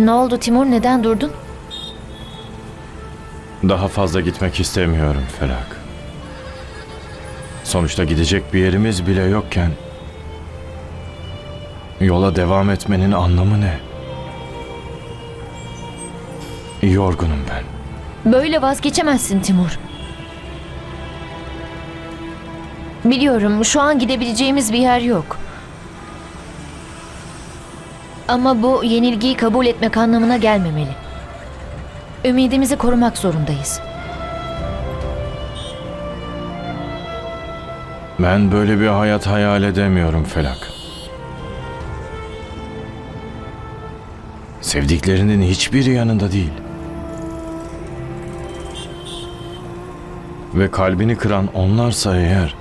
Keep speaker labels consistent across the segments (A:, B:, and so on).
A: Ne oldu Timur neden durdun?
B: Daha fazla gitmek istemiyorum Felak. Sonuçta gidecek bir yerimiz bile yokken yola devam etmenin anlamı ne? Yorgunum ben.
A: Böyle vazgeçemezsin Timur. Biliyorum şu an gidebileceğimiz bir yer yok. Ama bu yenilgiyi kabul etmek anlamına gelmemeli. Ümidimizi korumak zorundayız.
B: Ben böyle bir hayat hayal edemiyorum Felak. Sevdiklerinin hiçbiri yanında değil. Ve kalbini kıran onlarsa eğer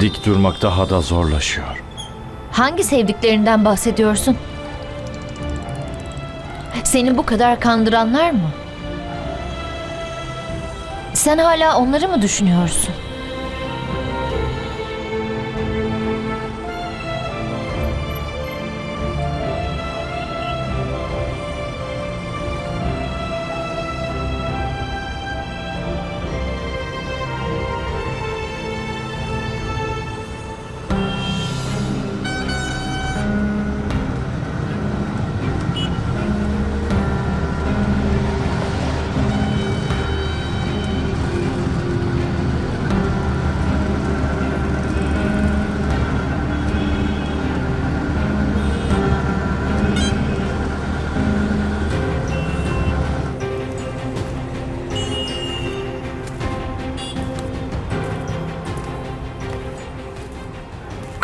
B: dik durmak daha da zorlaşıyor.
A: Hangi sevdiklerinden bahsediyorsun? Seni bu kadar kandıranlar mı? Sen hala onları mı düşünüyorsun?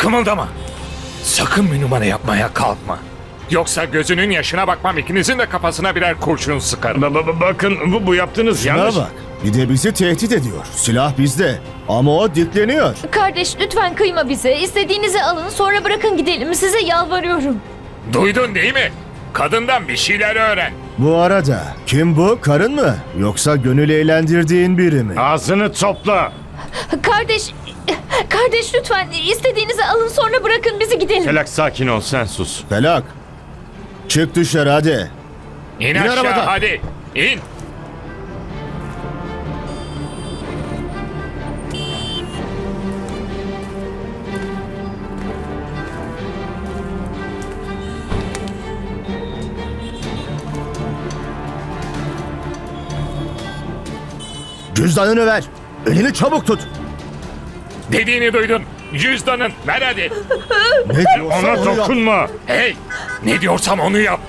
C: Kımıldama. Sakın bir numara yapmaya kalkma. Yoksa gözünün yaşına bakmam ikinizin de kafasına birer kurşun sıkarım.
B: bakın bu, bu yaptığınız
D: Şuna bak. Bir de bizi tehdit ediyor. Silah bizde. Ama o dikleniyor.
A: Kardeş lütfen kıyma bize. İstediğinizi alın sonra bırakın gidelim. Size yalvarıyorum.
C: Duydun değil mi? Kadından bir şeyler öğren.
D: Bu arada kim bu? Karın mı? Yoksa gönül eğlendirdiğin biri mi?
B: Ağzını topla.
A: Kardeş, kardeş lütfen istediğinizi alın sonra bırakın bizi gidelim.
B: Felak sakin ol sen sus.
D: Felak. Çık dışarı hadi.
C: İn,
D: İn
C: aşağı
D: arabadan.
C: hadi. İn.
D: Cüzdanını ver. Elini çabuk tut.
C: Dediğini duydun. Cüzdanın ver hadi.
D: Ne
B: Ona
D: onu yap.
B: dokunma.
C: Hey ne diyorsam onu yap.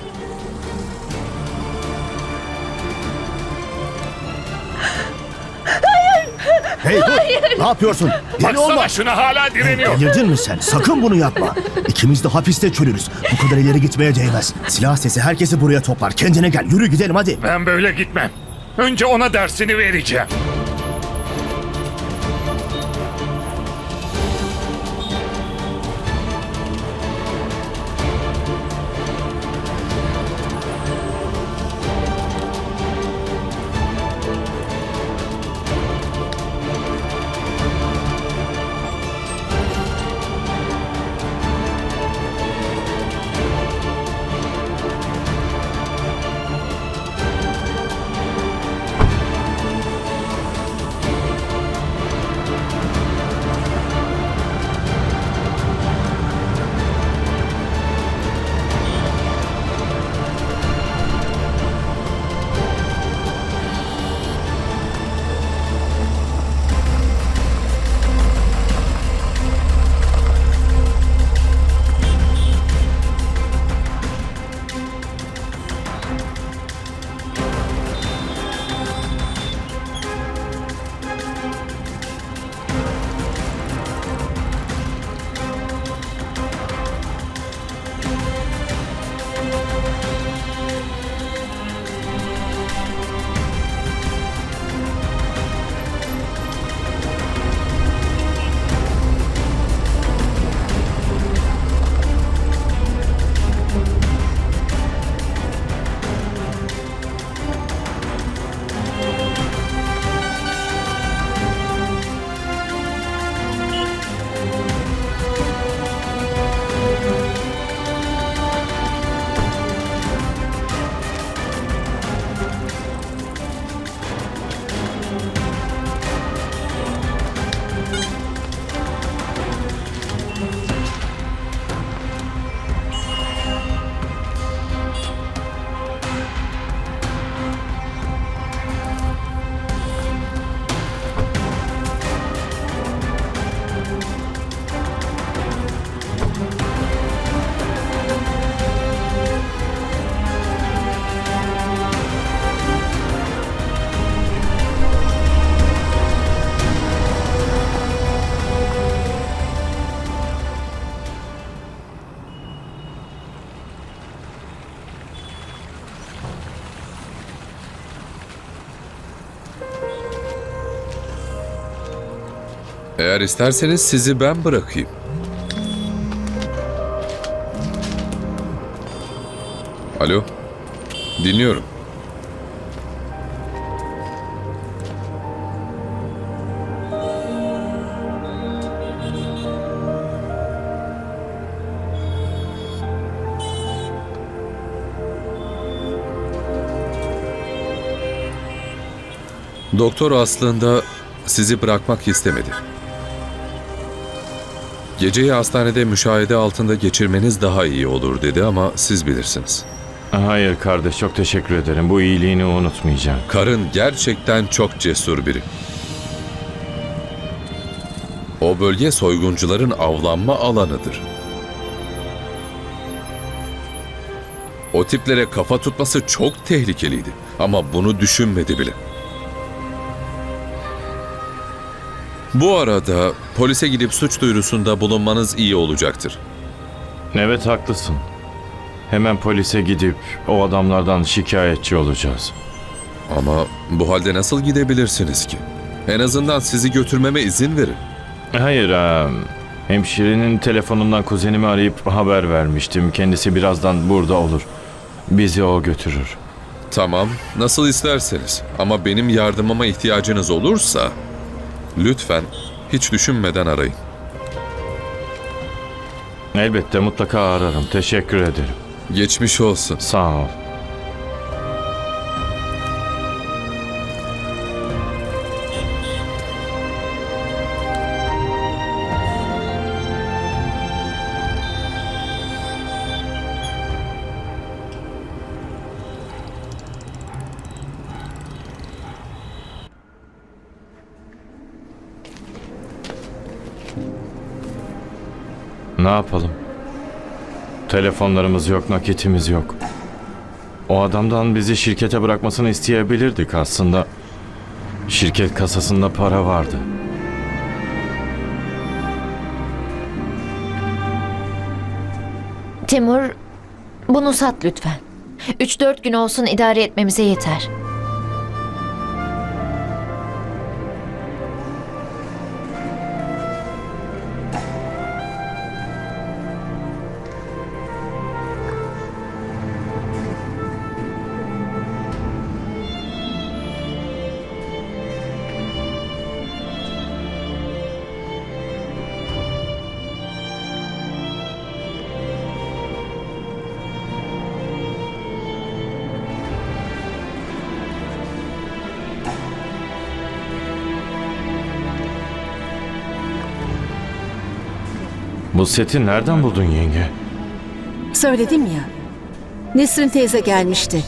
D: Hey dur. Ne yapıyorsun? Deli
C: Baksana
D: olma.
C: şuna hala direniyor.
D: Delirdin mi sen? Sakın bunu yapma. İkimiz de hapiste çürürüz. Bu kadar ileri gitmeye değmez. Silah sesi herkesi buraya toplar. Kendine gel. Yürü gidelim hadi.
C: Ben böyle gitmem. Önce ona dersini vereceğim.
E: Eğer isterseniz sizi ben bırakayım. Alo. Dinliyorum. Doktor aslında sizi bırakmak istemedi. Geceyi hastanede müşahede altında geçirmeniz daha iyi olur dedi ama siz bilirsiniz.
B: Hayır kardeş çok teşekkür ederim. Bu iyiliğini unutmayacağım.
E: Karın gerçekten çok cesur biri. O bölge soyguncuların avlanma alanıdır. O tiplere kafa tutması çok tehlikeliydi ama bunu düşünmedi bile. Bu arada polise gidip suç duyurusunda bulunmanız iyi olacaktır.
B: Evet haklısın. Hemen polise gidip o adamlardan şikayetçi olacağız.
E: Ama bu halde nasıl gidebilirsiniz ki? En azından sizi götürmeme izin verin.
B: Hayır, em, hemşirenin telefonundan kuzenimi arayıp haber vermiştim. Kendisi birazdan burada olur. Bizi o götürür.
E: Tamam, nasıl isterseniz. Ama benim yardımıma ihtiyacınız olursa lütfen hiç düşünmeden arayın.
B: Elbette mutlaka ararım. Teşekkür ederim.
E: Geçmiş olsun.
B: Sağ ol. Ne yapalım? Telefonlarımız yok, nakitimiz yok. O adamdan bizi şirkete bırakmasını isteyebilirdik aslında. Şirket kasasında para vardı.
A: Timur, bunu sat lütfen. 3-4 gün olsun idare etmemize yeter.
B: Bu seti nereden buldun yenge?
F: Söyledim ya. Nesrin teyze gelmişti.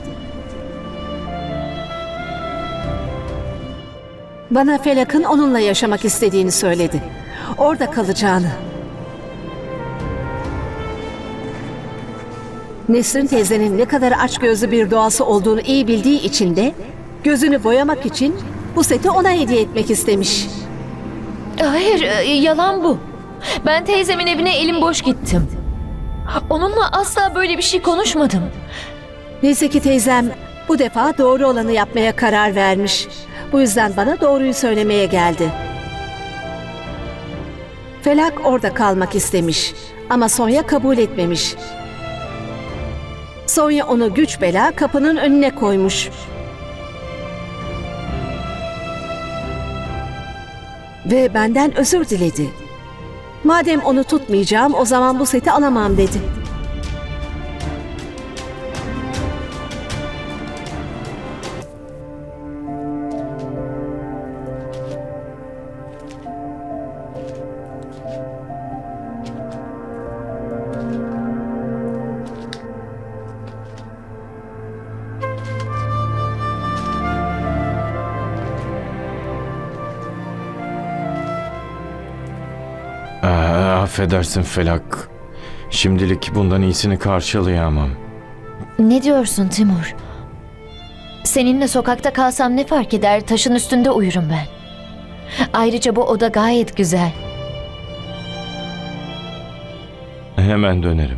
F: Bana Felak'ın onunla yaşamak istediğini söyledi. Orada kalacağını. Nesrin teyzenin ne kadar açgözlü bir doğası olduğunu iyi bildiği için de gözünü boyamak için bu seti ona hediye etmek istemiş.
A: Hayır, e, yalan bu. Ben teyzemin evine elim boş gittim. Onunla asla böyle bir şey konuşmadım.
F: Neyse ki teyzem bu defa doğru olanı yapmaya karar vermiş. Bu yüzden bana doğruyu söylemeye geldi. Felak orada kalmak istemiş ama Sonya kabul etmemiş. Sonya onu güç bela kapının önüne koymuş. Ve benden özür diledi. Madem onu tutmayacağım o zaman bu seti alamam dedi.
B: Affedersin Felak. Şimdilik bundan iyisini karşılayamam.
A: Ne diyorsun Timur? Seninle sokakta kalsam ne fark eder? Taşın üstünde uyurum ben. Ayrıca bu oda gayet güzel.
B: Hemen dönerim.